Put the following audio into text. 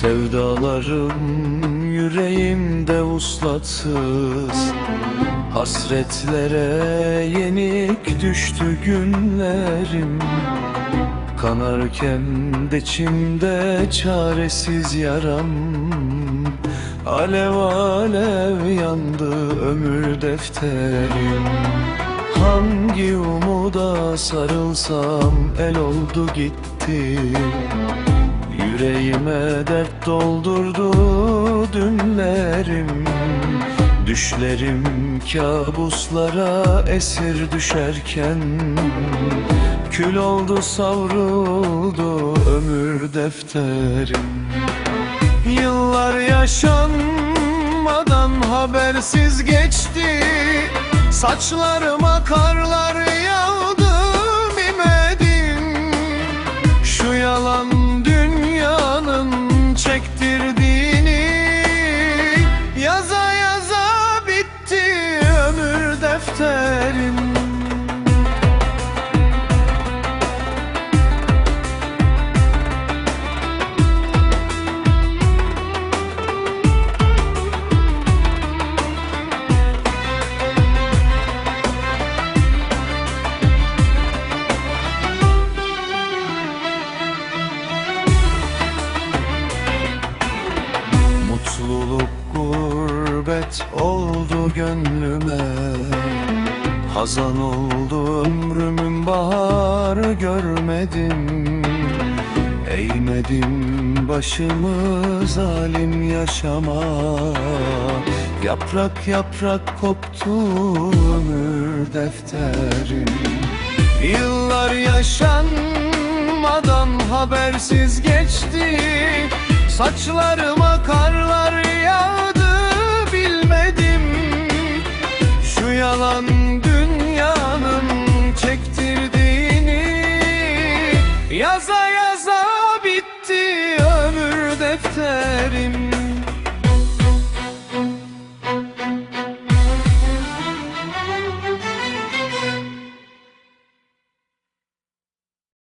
Sevdalarım yüreğimde uslatsız. Hasretlere yenik düştü günlerim. Kanarken de içimde çaresiz yaram. Alev alev yandı ömür defterim. Hangi umuda sarılsam el oldu gitti Yüreğime dert doldurdu dünlerim. Düşlerim kabuslara esir düşerken Kül oldu savruldu ömür defterim. Yıllar yaşanmadan habersiz geçti Saçlarıma karlar Mutluluk gurbet oldu gönlüme. Hazan oldu ömrümün baharı görmedim. Eğmedim başımı zalim yaşama. Yaprak yaprak koptu ömür defterim. Yıllar yaşanmadan habersiz geçti. Saçlarıma karlar Yaza yaza bitti ömür defterim